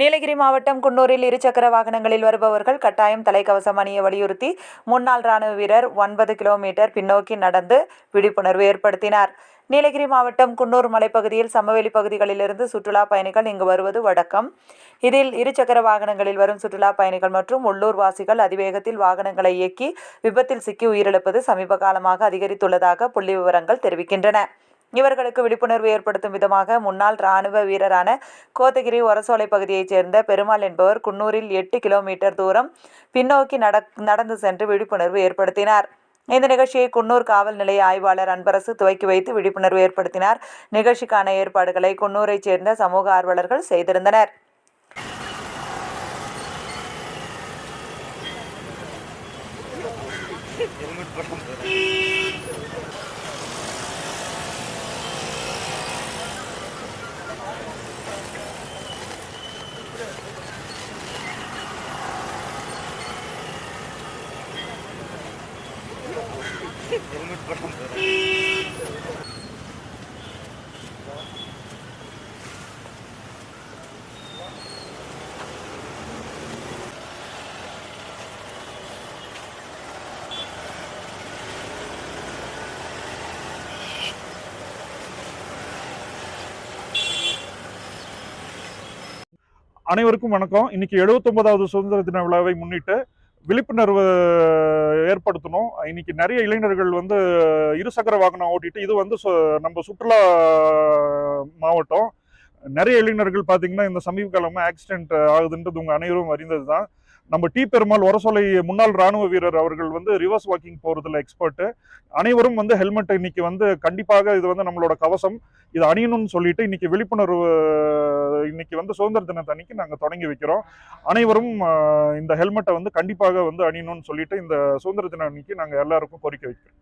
நீலகிரி மாவட்டம் குன்னூரில் இருசக்கர வாகனங்களில் வருபவர்கள் கட்டாயம் தலைக்கவசம் அணிய வலியுறுத்தி முன்னாள் ராணுவ வீரர் ஒன்பது கிலோமீட்டர் பின்னோக்கி நடந்து விழிப்புணர்வு ஏற்படுத்தினார். நீலகிரி மாவட்டம் குன்னூர் மலைப்பகுதியில் சமவெளி பகுதிகளிலிருந்து சுற்றுலா பயணிகள் இங்கு வருவது வழக்கம். இதில் இருசக்கர வாகனங்களில் வரும் சுற்றுலா பயணிகள் மற்றும் உள்ளூர் வாசிகள் அதிவேகத்தில் வாகனங்களை இயக்கி விபத்தில் சிக்கி உயிரிழப்பது சமீப காலமாக அதிகரித்துள்ளதாக புள்ளி விவரங்கள் தெரிவிக்கின்றன. இவர்களுக்கு விழிப்புணர்வு ஏற்படுத்தும் விதமாக முன்னாள் ராணுவ வீரரான கோத்தகிரி ஒரசோலை பகுதியைச் சேர்ந்த பெருமாள் என்பவர் குன்னூரில் எட்டு கிலோமீட்டர் தூரம் பின்னோக்கி நடந்து சென்று விழிப்புணர்வு ஏற்படுத்தினார். இந்த நிகழ்ச்சியை குன்னூர் காவல் நிலைய ஆய்வாளர் அன்பரசு துவக்கி வைத்து விழிப்புணர்வு ஏற்படுத்தினார். நிகழ்ச்சிக்கான ஏற்பாடுகளை குன்னூரைச் சேர்ந்த சமூக ஆர்வலர்கள் செய்திருந்தனர். அனைவருக்கும் வணக்கம். இன்னைக்கு 79வது சுதந்திர தின விழாவை முன்னிட்டு விழிப்புணர்வு ஏற்படுத்தணும். இன்னைக்கு நிறைய இளைஞர்கள் வந்து இருசக்கர வாகனம் ஓட்டிட்டு இது வந்து நம்ம சுற்றுலா மாவட்டம். நிறைய இளைஞர்கள் பார்த்தீங்கன்னா இந்த சமீப காலமாக ஆக்சிடென்ட் ஆகுதுன்றது உங்கள் அனைவரும் அறிந்தது தான் நம்ம டி பெருமாள் ஒரசொலை முன்னாள் ராணுவ வீரர் அவர்கள் வந்து ரிவர்ஸ் வாக்கிங் போகிறதுல எக்ஸ்பர்ட்டு அனைவரும் வந்து ஹெல்மெட் இன்னைக்கு வந்து கண்டிப்பாக இது வந்து நம்மளோட கவசம். இது அணியணும்னு சொல்லிட்டு இன்னைக்கு விழிப்புணர்வு இன்னைக்கு வந்து சுதந்திர தினத்தன்னைக்கு நாங்கள் தொடங்கி வைக்கிறோம். அனைவரும் இந்த ஹெல்மெட்டை வந்து கண்டிப்பாக வந்து அணியணும்னு சொல்லிட்டு இந்த சுதந்திர தினம் அன்னைக்கு நாங்கள் எல்லாருக்கும் கோரிக்கை வைக்கிறோம்.